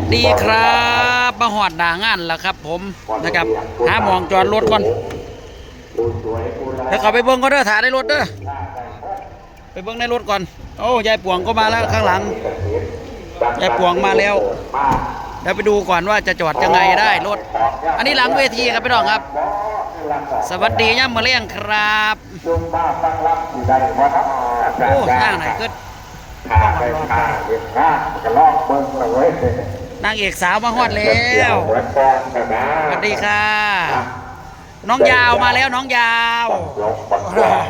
สดีครับมาหอดหนางานแล้วครับ ผมนะครับหามองจอดรถก่อนแล้วเขาไปเบิ้งก็เด้อถ่ายในรถเด้อไปเบิ้งในรถก่อน โอ้ยายป่วงก็มาแล้วข้างหลังยายป่วงมาแล้วเดี๋ยวไปดูก่อนว่าจะจอดยังไงได้รถ อันนี้หลังเวทีครับพี่น้องครับ สวัสดีย่ำมาเลี้ยงครับโอ้ทางไหนก็ขาไปขาเด็กข้าก็ลอกเบิ้งเลยเว้ย นางเอกสาวมาฮอดแล้วหัวฟองกันนะสวัสดีค่ะ น้องยาวมาแล้วน้องยาวยกบังคับ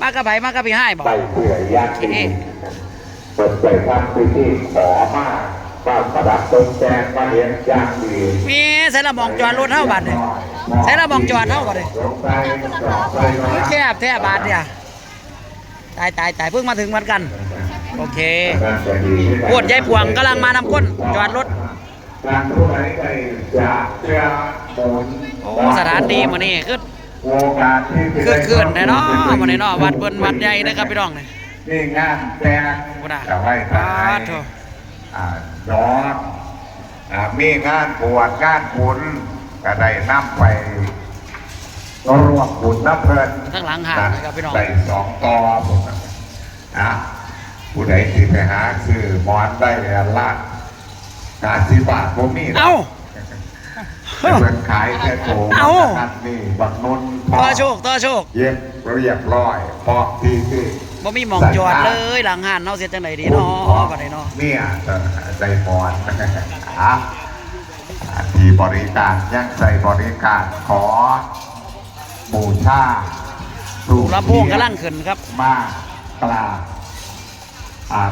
มากระไผมากระพี่ให้บอกใส่เสื้อยางดีเปิดไปทำพิธีขอมาป้าประดับตกแต่งมาเลี้ยงยางดีมีใส่ละหมองจอดรถเท่าบัตรเลยใส่ละหมองจอดเท่าบัตรเลยลงไปจอดไปมาแคบแทบบาทเนี่ยตายตายตายเพิ่งมาถึงเหมือนกัน โอเคปวดยายปวงกำลังมานำก้นจอดรถการผู้ใดได้จะเชื่อหมุนโอ้สถานดีมานี่คือโอกาสที่จะคือได้คืนแน่เนาะมาในเนาะวัดเปิ้นวัดใหญ่นะครับพี่น้องเนี่ยนี่งานแต่งกูน่ะจะไว้ปาท้ายดโถอ่าย้อนอ่ามีงานบวชงานบุญก็ได้นำไปก็รวมบุญน้ำเพลินข้างหลังหาดนะครับพี่น้องได้สองต่อผมนะอะ ผู้ใดที่ไปหาซื้อหมอนได้แล้วละกาสิบาทผมมีนะเอ้าเพิ่นขายแค่โถเอ้านัดนี่บักนุนพอต่อโชคต่อโชค เย็บเรียบร้อยเพราะที่ที่บ่มีหมองจอดเลยหลังหานเนาะเสียจังไดดีเนาะบัดนี้เนาะเนี่ยจะใจมอนอะอันที่บริการยังใจบริการขอบูชาสู่ลำโพงกำลังขึ้นครับ มากราบอา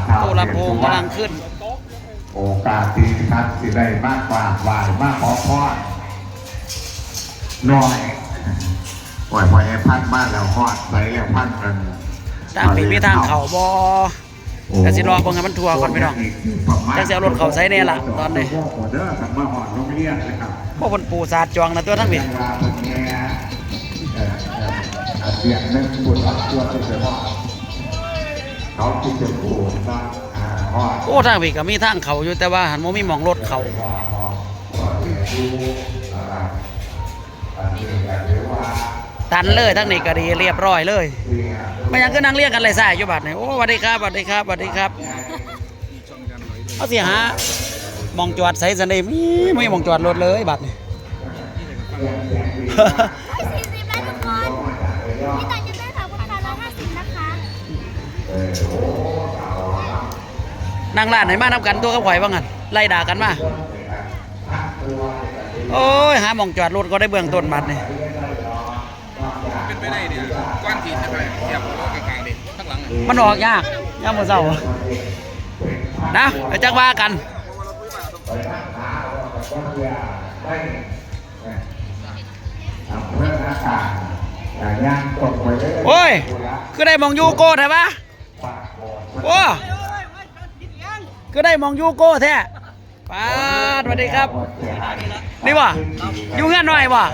ท้าวตู้ลำโพงกำลังขึ้น โอกาสที่ท่านสิได้มากกว่าไหวมากขอพรหน่อยปล่อยปล่อยให้พันมากแล้วฮอดไปแล้วพันกันทางนี้มีทางเขาบ่แต่สิรอเบิ่งให้มันทั่วก่อนพี่น้องจักสิเอารถเข้าไสแน่ล่ะตอนนี้เด้อทำมาหอดโรงเรียนนะครับพวกเพิ่นปูสาดจองนะตัวทั้งนี้เวลาเป็นแง่เอ่อเอ่อเสียงหนึงบุญรับตัวเป็นเฉพาะ เขาที่จะปลูกบ้านอ่าฮอดโอ้ทางนี้ก็มีทางเขาอยู่แต่ว่าหันบ่มีหมองรถเขาอันนี้ก็ถือว่าตันเลยทั้งนี้ก็ดีเรียบร้อยเลยไม่ยังก็นั่งเรียกกันเลยซ่าอยู่บัดนี้โอ้สวัสดีครับสวัสดีครับสวัสดีครับเอาสิหาหมองจอดไสซันได้มีไม่หมองจอดรถเลยบัดนี้สี่สิบแล้วทุกคนพี่ตันจะได้สามพัน นั่งร้านไหนมานับกันตัวกับข่อยว่างั้นไล่ด่ากันมาโอ้ยหาหมองจอดรถก็ได้เบื้องต้นบัดนี่เป็นไปได้เนี่ยก้อนหินใช่ไหมเทียบกับกลางๆดิข้างหลังมันออกยากยามมื้อเช้านะไปจักว่ากันโอ้ย คือได้มองยูโก้แท้ปะ โอ้คือได้มองยูโก้แท้ป้าดสวัสดีครับ นี่วะอยู่เงื่อนหน่อยวะ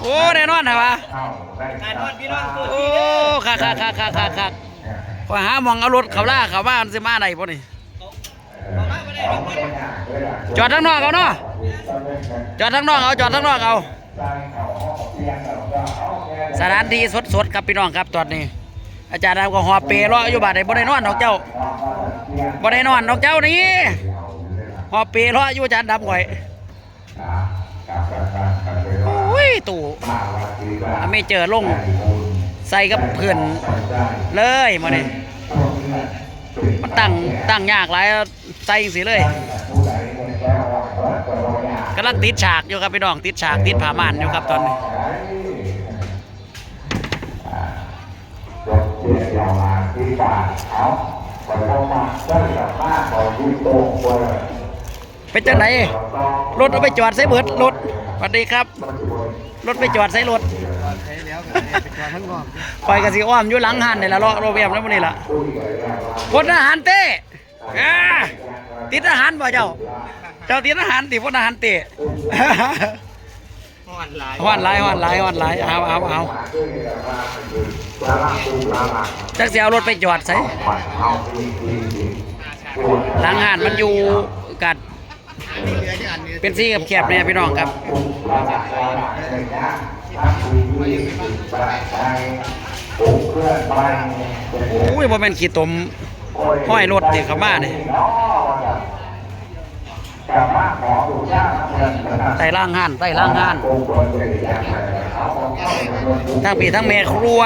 โอ้แน่นอนเหรอวะเข้าได้ครับโอ้คักคักคักคักคักคักขอหามองเอารถเขาล่าเขาบ้านสิมาไหนพวกนี้จอดทั้งนอกเอาเนาะจอดทั้งนอกเอาจอดทั้งนอกเอาสถานที่สดๆครับพี่น้องครับตอนนี้ อาจารย์เราก็หอบเปรย์รออยู่บาดไหนบ่ได้นอนดอกเจ้าบ่ได้นอนดอกเจ้านี่หอบเปรย์รออยู่อาจารย์ดำก่อยโอ้ยตู่อเมเจอลงใส่กับเพื่อนเลยมาเนี่ยมันตั้งตั้งยากหลายใส่สิเลยกำลังติดฉากอยู่ครับพี่น้องติดฉากติดผ้าม่านอยู่ครับตอนนี้ เทียยาวมาที่บาทเอาไปพอมาได้กับบ้านของที่โตงเว้ยไปจังไหนรถเอาไปจอดใส่เบิดรถสวัสดีครับ รถไปจอดใส่รถคอยกระสีอ้อมอยู่หลังหันนี่ละเลาะโรเบียมแล้วมันนี่ละพลทหารเต้อ่าติดทหารบ่เจ้า เจ้าติดทหารติพลทหารเต้ห่อนหลายฮ้อนหลายฮ้อนหลายฮ้อนหลายเอาเอาเอา จักสิเอารถไปจอดใส่ปัดเอาที่ที่ที่หลังหันมันอยู่กัด เป็นสีแคบเนี่ยพี่น้องครับโอ้ยบ่แม่นขี้ตมห้อยรถนี่เข้ามาเนี่ยใต้ล่างห้านใต้ล่างห้านทั้งพี่ทั้งแม่ครัว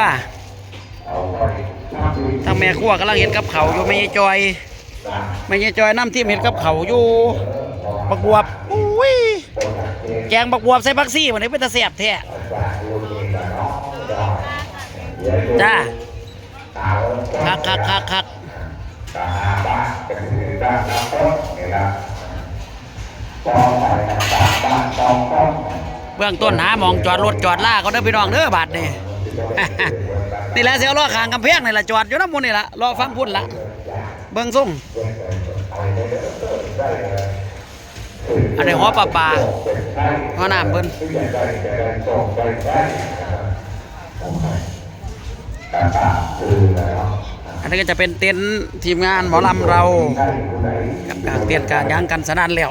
ทั้งแม่ครัวกำลังเห็ดกับเขาอยู่แม่ยจอยแม่ยจอยน้ำที่เห็ดกับเขาอยู่บักบวบอุ้ยแกงบักบวบใส่บักซี่วันนี้เป็นตะเสียบแท้จ้าคักคักคักคักเบื้องต้นหามองจอดรถจอดล่าเขาเด้อพี่น้องเด้อบาดนี่ นี่แหละเสียวล้อขางกำแพงนี่แหละจอดอยู่น้ำมูลนี่แหละรอฟังพุ่นละเบิ่งส่งอันนี้หอปลาปลาหอน้ำเพิ่นอันนี้ก็จะเป็นเต็นท์ทีมงานหมอลำเรากับกางเตียนกางยางกันสนั่นแล้ว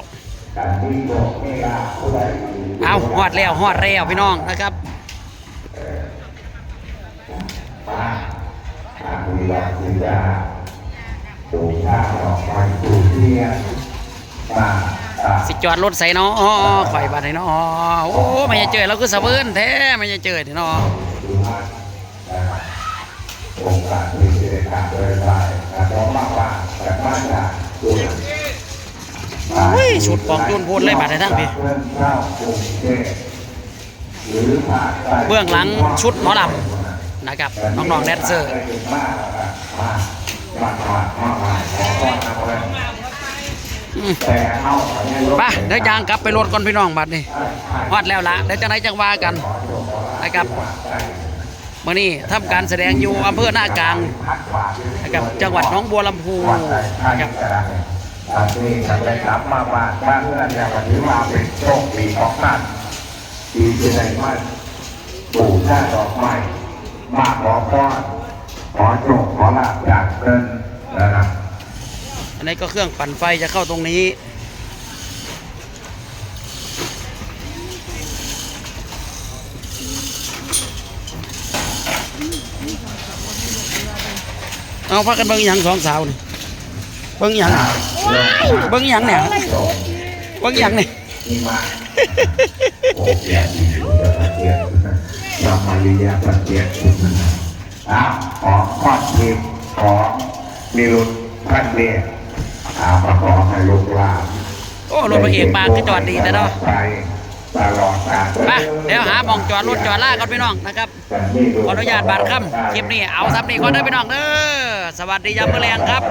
เอาฮอดแล้วฮอดแล้วพี่น้องนะครับ ยาจิตาปูชาดอกไม้ปูเทียนมาสิจอดรถใส่เนาะอ๋อข่อยบัดให้เนาะโอ้ไม่จะเจอเราคือสะเบิ้นแท้ไม่จะเจอเนาะองค์การมีกิจการโดยรายการร้องมากกว่าแต่บ้านจากตัวโอ้ยชุดกองจุนพูดเลยบัดให้ทั้งพี่เบื้องหลังชุดหมอลำ นะครับน้องๆแดนเซอร์มากมากมากมากมากมากขอต้อนรับเลยอืมแต่เอาเนี่ยรถไปเดี๋ยวยางกลับไปรถก่อนพี่น้องบัดนี่ฮอดแล้วละเดี๋ยวจังไหนจังว่ากันนะครับมื่อนี้ทำการแสดงอยู่อำเภอหน้ากลางนะครับจังหวัดหนองบัวลำพูนะครับจะได้อันนี้จะได้กลับมาบ้านบ้านเพื่อนเนี่ยก็ถือว่าเป็นโชคดีของท่านที่ได้มาปลูกหน้าดอกไม้ มาขอพรขอโชคขอลาภจากเพิ่นนะครับอันนี้ก็เครื่องปั่นไฟจะเข้าตรงนี้ เอาพักกันเบิ่งหยังสองสาวนี่เบิ่งหยังเบิ่งหยังเนี่ยเบิ่งหยังเนี่ยนี่มาโอ้เกีย รติเกียรติธรรมริยาปฏิเกียติอ้าวขอขอทีมขอมีรุนพันเรียอาประกอบให้ลูกหลานโอ้รถพระเอกมาก็จอดดีแต่เนาะไปตลอดกาลไปเดี๋ยวหามองจอดรถจอดล่าก่อนพี่น้องนะครับขออนุญาตบาดคำคลิปนี้เอาซ้ำนี่ก่อนเด้อพี่น้องเด้อสวัสดียามมื้อแรงครับ